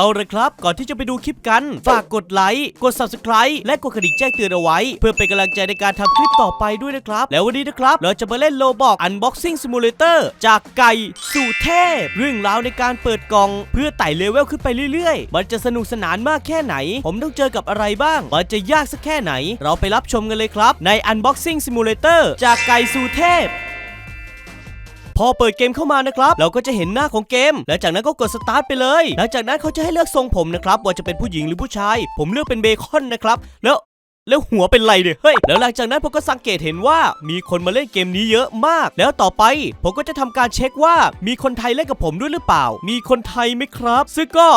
เอาละครับ ก่อนที่จะไปดูคลิปกัน ฝากกดไลค์ กด subscribe และกดกระดิ่งแจ้งเตือนเอาไว้ เพื่อเป็นกำลังใจในการทำคลิปต่อไปด้วยนะครับ แล้ววันนี้นะครับ เราจะมาเล่นโลบอก Unboxing Simulator จากไก่สู่เทพ เรื่องราวในการเปิดกล่อง เพื่อไต่เลเวลขึ้นไปเรื่อยๆ มันจะสนุกสนานมากแค่ไหน ผมต้องเจอกับอะไรบ้าง มันจะยากสักแค่ไหน เราไปรับชมกันเลยครับ ใน Unboxing Simulator จากไก่สู่เทพ พอเปิดเกมเข้ามานะครับ เราก็จะเห็นหน้าของเกม และจากนั้นก็กดสตาร์ทไปเลย หลังจากนั้นเขาจะให้เลือกทรงผมนะครับ ว่าจะเป็นผู้หญิงหรือผู้ชาย ผมเลือกเป็นเบคอนนะครับ แล้วแล้วหัวเป็นไรเนี่ยเฮ้ย แล้วหลังจากนั้นผมก็สังเกตเห็นว่ามีคนมาเล่นเกมนี้เยอะมาก แล้วต่อไปผมก็จะทำการเช็คว่ามีคนไทยเล่นกับผมด้วยหรือเปล่า มีคนไทยไหมครับ ซึ่งก็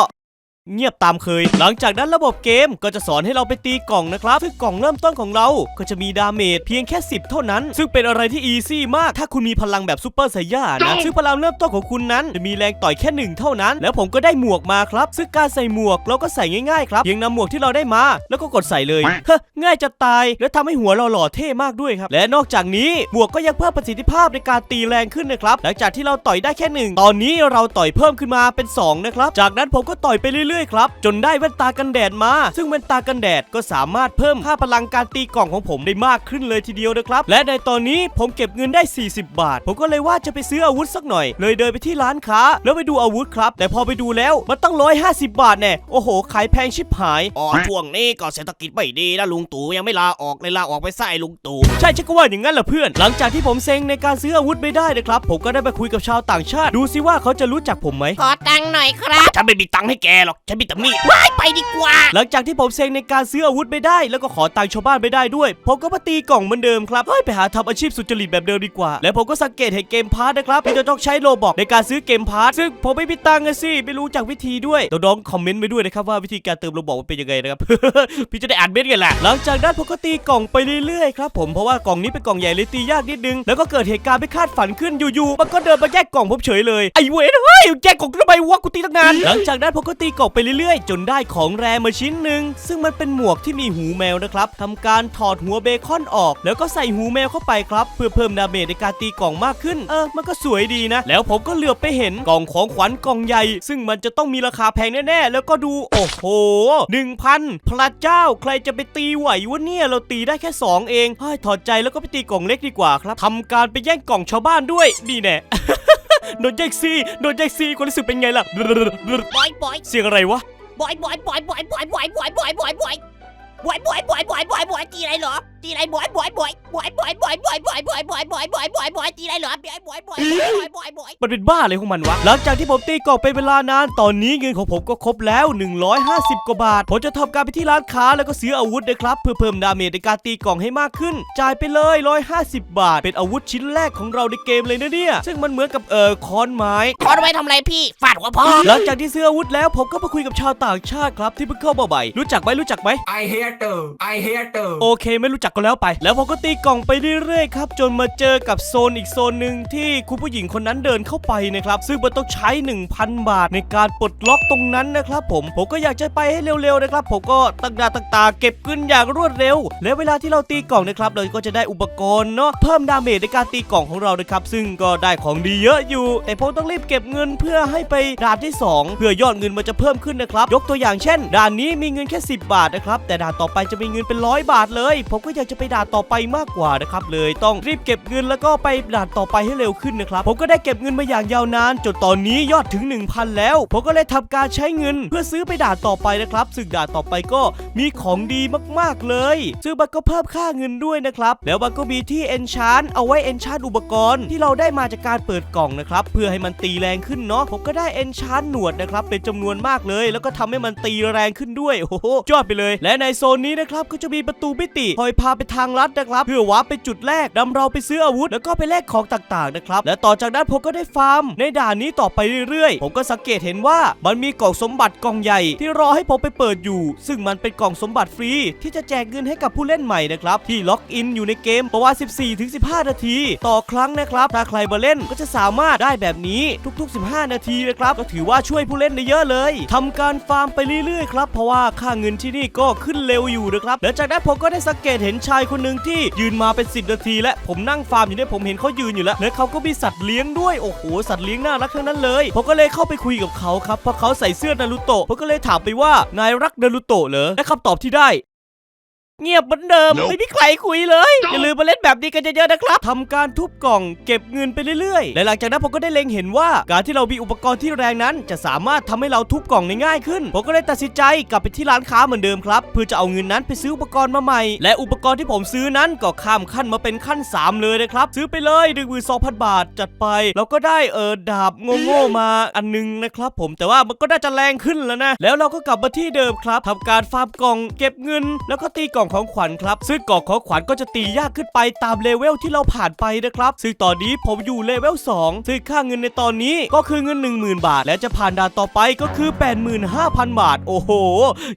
เงียบตามเคย หลังจากนั้นระบบเกมก็จะสอนให้เราไปตีกล่องนะครับซึ่งกล่องเริ่มต้นของเราก็จะมีดาเมจเพียงแค่ 10 เท่านั้น ซึ่งเป็นอะไรที่อีซี่มาก ถ้าคุณมีพลังแบบซูเปอร์ไซย่านะ ซึ่งพลังเริ่มต้นของคุณนั้น จะมีแรงต่อยแค่หนึ่งเท่านั้น แล้วผมก็ได้หมวกมาครับ ซึ่งการใส่หมวกเราก็ใส่ง่ายๆครับเพียงนำหมวกที่เราได้มา แล้วก็กดใส่เลยเฮ้ง่ายจะตาย แล้วทำให้หัวเราหล่อเท่มากด้วยครับ และนอกจากนี้หมวกก็ยังเพิ่มประสิทธิภาพในการตีแรงขึ้นนะครับ หลังจากที่เราต่อยได้แค่หนึ่งตอนนี้เราต่อยเพิ่มขึ้นมาเป็นสองนะครับจากนั้นผมก็ต่อยไปเรื่อยๆครับ จนได้แว่นตากันแดดมา ซึ่งแว่นตากันแดดก็สามารถเพิ่มค่าพลังการตีกล่องของผมได้มากขึ้นเลยทีเดียวนะครับ และในตอนนี้ผมเก็บเงินได้ 40 บาท ผมก็เลยว่าจะไปซื้ออาวุธสักหน่อย เลยเดินไปที่ร้านค้า แล้วไปดูอาวุธครับ แต่พอไปดูแล้วมันตั้ง150 บาทแน่โอ้โห ขายแพงชิบหายอ๋อช่วงนี้ก็เศรษฐกิจไม่ดีนะลุงตู่ยังไม่ลาออกเลยลาออกไปใส่ลุงตู่ใช่ฉันก็ว่าอย่างนั้นแหละเพื่อน หลังจากที่ผมเซ็งในการซื้ออาวุธไม่ได้นะครับ ผมก็ได้ไปคุยกับชาวต่างชาติ ดูซิว่าเขาจะรู้จักผมไหมขอตังค์หน่อยครับฉันไม่มีตังค์ให้แกหรอกฉันมีแต่มีดว้ายไปดีกว่า หลังจากที่ผมเซ็งในการซื้ออาวุธไม่ได้ แล้วก็ขอตังค์ชาวบ้านไม่ได้ด้วย ผมก็มาตีกล่องเหมือนเดิมครับเฮ้ยไปหาทำอาชีพสุจริตแบบเดิมดีกว่า แล้วผมก็สังเกตเห็นเกมพาร์ทนะครับที่จะต้องใช้โลบอกในการซื้อเกมพาร์ทซึ่งผมไม่มีตังค์อะสิไม่รู้จักวิธีด้วยน้องๆคอมเมนต์ไว้ด้วยนะครับว่าวิธีการเติมโลบอกมันเป็นยังไงนะครับ พี่จะได้อ่านเม้นกันแหละหลังจากนั้นผมก็ตีกล่องไปเรื่อยๆครับผมเพราะว่ากล่องนี้เป็นกล่องใหญ่เลยตียากนิดนึงแล้วก็เกิดเหตุการณ์ไม่คาดฝันขึ้นอยู่ๆมันก็เดินมาแย่งกล่องผมเฉยเลยไอ้เว้ยเฮ้ยแย่งกล่องทำไมวะกูตีตั้งนานหลังจากนั้นผมก็ตีกล่องไปเรื่อยๆ จนได้ของแรมาชิ้นหนึ่งซึ่งมันเป็นหมวกที่มีหูแมวนะครับทำการถอดหัวเบคอนออก แล้วก็ใส่หูแมวเข้าไปครับ เพื่อเพิ่มดาเมจในการตีกล่องมากขึ้น เออ มันก็สวยดีนะ แล้วผมก็เหลือบไปเห็นกล่องของขวัญกล่องใหญ่ ซึ่งมันจะต้องมีราคาแพงแน่ๆ แล้วก็ดู โอ้โห1,000พระเจ้าใครจะไปตีไหววะเนี่ยเราตีได้แค่ 2 เองเฮ้ยถอดใจแล้วก็ไปตีกล่องเล็กดีกว่าครับทำการไปแย่งกล่องชาวบ้านด้วยนี่แน่ โดนแย่งซีโดนแย่งซีความรู้สึกเป็นไงล่ะ บอยบอยเสียงอะไรวะ บอยบอยบอยบอยบอยบอยบอยบอยบอย บอยบอยบอยบอยบอยบอยบอยตีอะไรเหรอตีอะไรบอยบอยบอยบอยบอยบอยบอยบอยบอยบอยบอยบอยบอยบอยตีอะไรเหรอบอยบอยบอยบอยบอยบอยมันเป็นบ้าอะไรของมันวะ หลังจากที่ผมตีกล่องไปเวลานาน ตอนนี้เงินของผมก็ครบแล้ว 150 กว่าบาท ผมจะทำการไปที่ร้านค้าแล้วก็ซื้ออาวุธนะครับ เพื่อเพิ่มดาเมจในการตีกล่องให้มากขึ้น จ่ายไปเลย 150 บาท เป็นอาวุธชิ้นแรกของเราในเกมเลยนะเนี่ย ซึ่งมันเหมือนกับเอ่อค้อนไม้ขอไว้ทำอะไรพี่ฟาดหัวพ่อหลังจากที่ซื้ออาวุธแล้วผมก็มาคุยกับชาวต่างชาติครับที่เพิ่งเข้ามาใหม่รู้จักไหมรู้จักไหม I hate her. I hate her. โอเคไม่รู้จักก็แล้วไป แล้วผมก็ตีกล่องไปเรื่อยๆครับ จนมาเจอกับโซนอีกโซนหนึ่งที่คุณผู้หญิงคนนั้นเดินเข้าไปนะครับ ซึ่งมันต้องใช้ 1,000 บาทในการปลดล็อกตรงนั้นนะครับผมผมก็อยากจะไปให้เร็วๆนะครับ ผมก็ตั้งหน้าตั้งตาเก็บเงินอย่างรวดเร็ว และเวลาที่เราตีกล่องนะครับเราก็จะได้อุปกรณ์เนาะเพิ่มดาเมจในการตีกล่องของเรานะครับ ซึ่งก็ได้ของดีเยอะอยู่ แต่ผมต้องรีบเก็บเงินเพื่อให้ไปด่านที่สองเพื่อยอดเงินมันจะเพิ่มขึ้นนะครับยกตัวอย่างเช่น ด่านนี้มีเงินแค่ 10 บาทนะครับแต่ด่านต่อไปจะมีเงินเป็นร้อยบาทเลย ผมก็อยากจะไปด่านต่อไปมากกว่านะครับเลยต้องรีบเก็บเงินแล้วก็ไปด่านต่อไปให้เร็วขึ้นนะครับผมก็ได้เก็บเงินมาอย่างยาวนานจนตอนนี้ยอดถึง 1,000 แล้ว ผมก็เลยทำการใช้เงิน เพื่อซื้อไปด่านต่อไปนะครับซึ่งด่านต่อไปก็มีของดีมากๆเลยซึ่งมันก็เพิ่มค่าเงินด้วยนะครับแล้วมันก็มีที่ enchant เอาไว้ enchant อุปกรณ์ที่เราได้มาจากการเปิดกล่องนะครับเพื่อให้มันตีแรงขึ้นเนาะผมก็ได้ enchant หนวดนะครับเป็นจำนวนมากเลย แล้วก็ทำให้มันตีแรงขึ้นด้วยโอ้โหยอดไปเลย และในโซซนนี้นะครับก็จะมีประตูมิติคอยพาไปทางลัดนะครับ เพื่อวาร์ปไปจุดแรกนำเราไปซื้ออาวุธ แล้วก็ไปแลกของต่างๆนะครับ และต่อจากนั้นผมก็ได้ฟาร์ม ในด่านนี้ต่อไปเรื่อยๆ ผมก็สังเกตเห็นว่ามันมีกล่องสมบัติกล่องใหญ่ ที่รอให้ผมไปเปิดอยู่ ซึ่งมันเป็นกล่องสมบัติฟรี ที่จะแจกเงินให้กับผู้เล่นใหม่นะครับที่ล็อกอินอยู่ในเกมประมาณ14-15 นาที ต่อครั้งนะครับถ้าใครมาเล่นก็จะสามารถได้แบบนี้ทุก ๆ 15 นาทีนะครับก็ถือว่าช่วยผู้เล่นได้เยอะเลยทำการฟาร์มไปเรื่อยๆครับเพราะว่าค่าเงินที่นี่ก็ขึ้นเร็วอยู่นะครับแล้วจากนั้นผมก็ได้สังเกตเห็นนชายคนหนึ่งที่ยืนมาเป็น 10 นาทีและผมนั่งฟาร์มอยู่เนี่ยผมเห็นเขายืนอยู่แล้วและเขาก็มีสัตว์เลี้ยงด้วยโอ้โหสัตว์เลี้ยงน่ารักทั้งนั้นเลย ผมก็เลยเข้าไปคุยกับเขาครับเพราะเขาใส่เสื้อนารูโตะผมก็เลยถามไปว่านายรักนารูโตะเหรอและคำตอบที่ได้ เงียบเหมือนเดิมไม่มีใครคุยเลย อย่าลืมมาเล่นแบบนี้กันเยอะๆนะครับทำการทุบกล่องเก็บเงินไปเรื่อยๆ และหลังจากนั้นผมก็ได้เล็งเห็นว่า การที่เรามีอุปกรณ์ที่แรงนั้น จะสามารถทำให้เราทุบกล่องได้ง่ายขึ้น ผมก็เลยตัดสินใจกลับไปที่ร้านค้าเหมือนเดิมครับ เพื่อจะเอาเงินนั้นไปซื้ออุปกรณ์มาใหม่ และอุปกรณ์ที่ผมซื้อนั้นก็ข้ามขั้นมาเป็นขั้น3เลยนะครับซื้อไปเลย1 2 0 0 0 บาทจัดไปเราก็ได้เออดาบโง่ๆมาอันนึงนะครับผมแต่ว่ามันก็น่าจะแรงขึ้นแล้วนะแล้วเราก็กลับมาที่เดิมครับทำการฟาร์มกล่องเก็บเงินแล้วก็ตีกล่องของขวัญครับ ซึ่งกล่องของขวัญก็จะตียากขึ้นไปตามเลเวลที่เราผ่านไปนะครับ ซึ่งตอนนี้ผมอยู่เลเวล2ซึ่งค่าเงินในตอนนี้ก็คือเงิน 10,000 บาท และจะผ่านด่านต่อไปก็คือ 85,000 บาท โอ้โห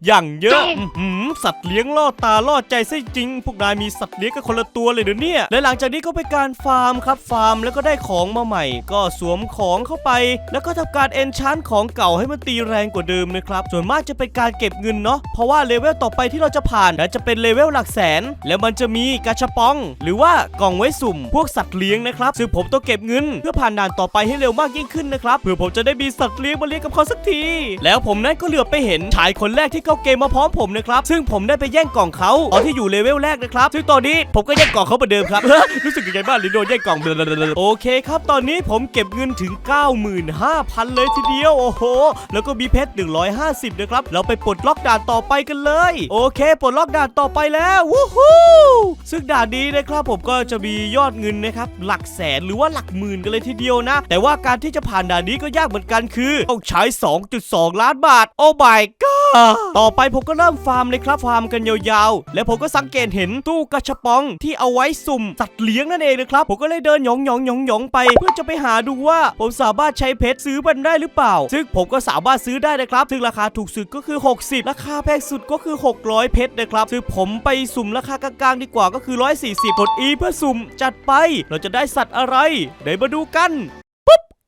อย่างเยอะอื้อหือสัตว์เลี้ยงล่อตาล่อใจซะจริง พวกนายมีสัตว์เลี้ยงกันคนละตัวเลยเดี๋ยวเนี่ยและหลังจากนี้ก็เป็นการฟาร์มครับฟาร์มแล้วก็ได้ของมาใหม่ ก็สวมของเข้าไป แล้วก็ทำการเอนชานของเก่าให้มันตีแรงกว่าเดิมนะครับส่วนมากจะเป็นการเก็บเงินเนาะเพราะว่าเลเวลต่อไปที่เราจะผ่านและจะเป็นเลเวลหลักแสน แล้วมันจะมีกาชาปอง หรือว่ากล่องไว้สุ่มพวกสัตว์เลี้ยงนะครับซึ่งผมต้องเก็บเงิน เพื่อผ่านด่านต่อไปให้เร็วมากยิ่งขึ้นนะครับเพื่อผมจะได้มีสัตว์เลี้ยงมาเลี้ยงกับเขาสักที แล้วผมนั้นก็เหลือไปเห็นชายคนแรกที่เข้าเกมมาพร้อมผมนะครับซึ่งผมได้ไปแย่งกล่องเขาตอนที่อยู่เลเวลแรกนะครับซึ่งตอนนี้ผมก็แย่งกล่องเขาเหมือนเดิมครับรู้สึกยังไงบ้างลินโดนแย่งกล่องโอเคครับตอนนี้ผมเก็บเงินถึง 95,000 เลยทีเดียวโอ้โห แล้วก็มีเพชร150นะครับเราไปปลดล็อกด่านต่อไปกันเลย โอเคปลดล็อกด่านต่อไปแล้ววู้ฮู้ซึ่งด่านนี้นะครับผมก็จะมียอดเงินนะครับหลักแสนหรือว่าหลักหมื่นกันเลยทีเดียวนะ แต่ว่าการที่จะผ่านด่านนี้ก็ยากเหมือนกันคือต้องใช้ 2.2 ล้านบาท โอ้ my god ต่อไปผมก็เริ่มฟาร์มเลยครับฟาร์มกันยาวๆ และผมก็สังเกตเห็นตู้กระชบปองที่เอาไว้สุ่มสัตว์เลี้ยงนั่นเองนะครับผมก็เลยเดินหยองหยองหยองหยองไป เพื่อจะไปหาดูว่าผมสามารถใช้เพชรซื้อมันได้หรือเปล่า ซึ่งผมก็สามารถซื้อได้นะครับซึ่งราคาถูกสุดก็คือ 60 ราคาแพงสุดก็คือ 600 เพชรนะครับซึ่งผผมไปสุ่มราคากลางๆดีกว่าก็คือ 140กด E เพื่อสุ่มจัดไป เราจะได้สัตว์อะไร เดี๋ยวมาดูกัน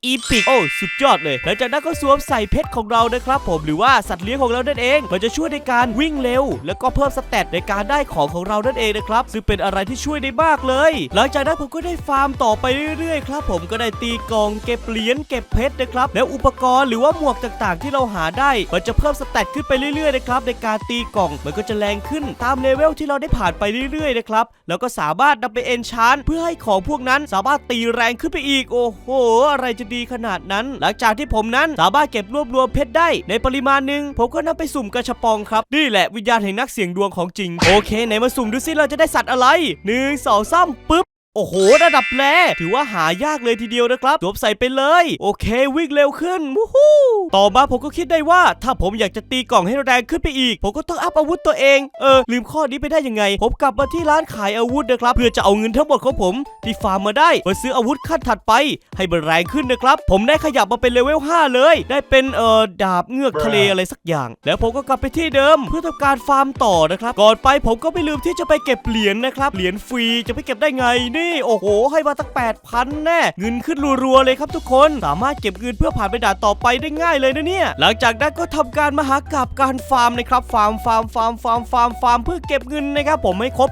อีพิกโอ้สุดยอดเลย หลังจากนั้นก็สวมใส่เพชรของเรานะครับผมหรือว่าสัตว์เลี้ยงของเรานั่นเอง มันจะช่วยในการวิ่งเร็ว แล้วก็เพิ่มสเตตในการได้ของของเรานั่นเองนะครับ ซึ่งเป็นอะไรที่ช่วยได้มากเลย หลังจากนั้นผมก็ได้ฟาร์มต่อไปเรื่อยๆครับผมก็ได้ตีกองเก็บเหรียญเก็บเพชรนะครับแล้วอุปกรณ์หรือว่าหมวกต่างๆ ที่เราหาได้ มันจะเพิ่มสเตตขึ้นไปเรื่อยๆนะครับในการตีกล่องมันก็จะแรงขึ้นตามเลเวลที่เราได้ผ่านไปเรื่อยๆนะครับแล้วก็สามารถนำไปเอนชานเพื่อให้ของพวกนั้นสามารถตีแรงขึ้นไปอีกโอ้โห อะไรจะดีขนาดนั้น หลังจากที่ผมนั้นสามารถเก็บรวบรวมเพชรได้ ในปริมาณหนึ่งผมก็นำไปสุ่มกระชปองครับนี่แหละวิญญาณแห่งนักเสี่ยงดวงของจริง โอเคไหนมาสุ่มดูซิเราจะได้สัตว์อะไรหนึ่งสองสามปึ๊บ โอ้โห ระดับแรถือว่าหายากเลยทีเดียวนะครับสวมใส่ไปเลย โอเค วิ่งเร็วขึ้นวู้ฮู้ต่อมาผมก็คิดได้ว่า ถ้าผมอยากจะตีกล่องให้แรงขึ้นไปอีก ผมก็ต้องอัพอาวุธตัวเอง เออ ลืมข้อนี้ไปได้ยังไง ผมกลับมาที่ร้านขายอาวุธนะครับ เพื่อจะเอาเงินทั้งหมดของผม ที่ฟาร์มมาได้มาซื้ออาวุธขั้นถัดไป ให้มันแรงขึ้นนะครับ ผมได้ขยับมาเป็นเลเวล 5 เลย ได้เป็นเอ่อดาบเงือกทะเลอะไรสักอย่าง แล้วผมก็กลับไปที่เดิม เพื่อทำการฟาร์มต่อนะครับ ก่อนไปผมก็ไม่ลืมที่จะไปเก็บเหรียญนะครับ เหรียญฟรีจะไปเก็บได้ไงนี่โอ้โห ให้มาตั้ง8,000แน่เงินขึ้นรัวๆเลยครับทุกคนสามารถเก็บเงินเพื่อผ่านไปด่านต่อไปได้ง่ายเลยนะเนี่ย หลังจากนั้นก็ทำการมหากราบการฟาร์มนะครับฟาร์มฟาร์มฟาร์มฟาร์มฟาร์มฟาร์มเพื่อเก็บเงินนะครับผมให้ครบ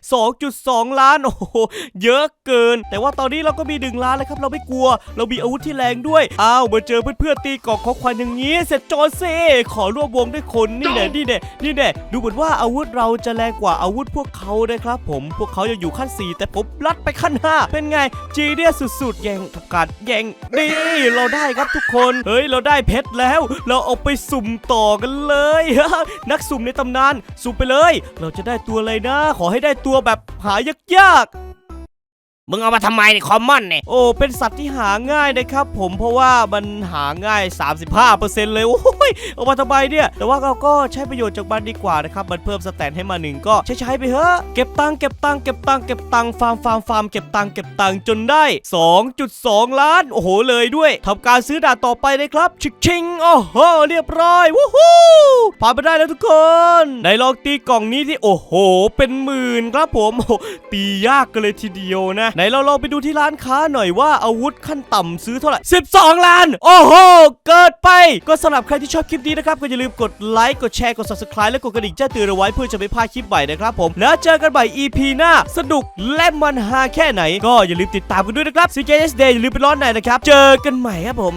2.2 ล้านโอ้โหเยอะเกิน แต่ว่าตอนนี้เราก็มี1ล้านแล้วครับเราไม่กลัว เรามีอาวุธที่แรงด้วยอ้าวมาเจอเพื่อนๆตีกองของขวัญอย่างนี้ เสร็จจอเซขอร่วมวงด้วยคนนี่แน่นี่แน่นี่แน่ดูเหมือนว่าอาวุธเราจะแรงกว่าอาวุธพวกเขานะครับผมพวกเขายังอยู่ขั้น 4 แต่ผมลัดไปขั้น5เป็นไงจีเดียสุดๆแย่งกัดแย่งนี่เราได้ครับทุกคน เฮ้ยเราได้เพชรแล้ว เราเอาไปสุ่มต่อกันเลยนักสุ่มในตำนาน สุ่มไปเลย เราจะได้ตัวอะไรนะ ขอให้ได้ตัวแบบหายากๆ มึงเอามาทำไมเนี่ยคอมมอนเนี่ยโอ้เป็นสัตว์ที่หาง่ายนะครับผมเพราะว่ามันหาง่าย 35%เลยโอ้ยเอามาทำไมเนี่ย แต่ว่าเราก็ใช้ประโยชน์จากมันดีกว่านะครับมันเพิ่มสแตนให้มาหนึ่งก็ใช้ใช้ไปเถอะเก็บตังค์เก็บตังค์เก็บตังค์เก็บตังค์ฟาร์มฟาร์มฟาร์มเก็บตังค์เก็บตังค์จนได้ 2.2 ล้าน โอ้โหเลยด้วยทำการซื้อดาต่อไปเลยครับชิกชิงโอ้โหเรียบร้อยวู้ฮู้ผ่านไปได้แล้วทุกคนไหนลองตีกล่องนี้ที่โอ้โห เป็นหมื่นครับผมโอ้ตียากกันเลยทีเดียวนะไหนเราลองไปดูที่ร้านค้าหน่อยว่าอาวุธขั้นต่ำซื้อเท่าไหร่ 12 ล้าน โอ้โห เกิดไป ก็สำหรับใครที่ชอบคลิปนี้นะครับ ก็อย่าลืมกดไลค์กดแชร์กด subscribe และกดกระดิ่งแจ้งเตือนเอาไว้เพื่อจะไม่พลาดคลิปใหม่นะครับผม แล้วเจอกันใหม่ EP หน้า สนุกและมันฮาแค่ไหน ก็อย่าลืมติดตามกันด้วยนะครับ CJS Day อย่าลืมไปร้อนไหนนะครับ เจอกันใหม่ครับผม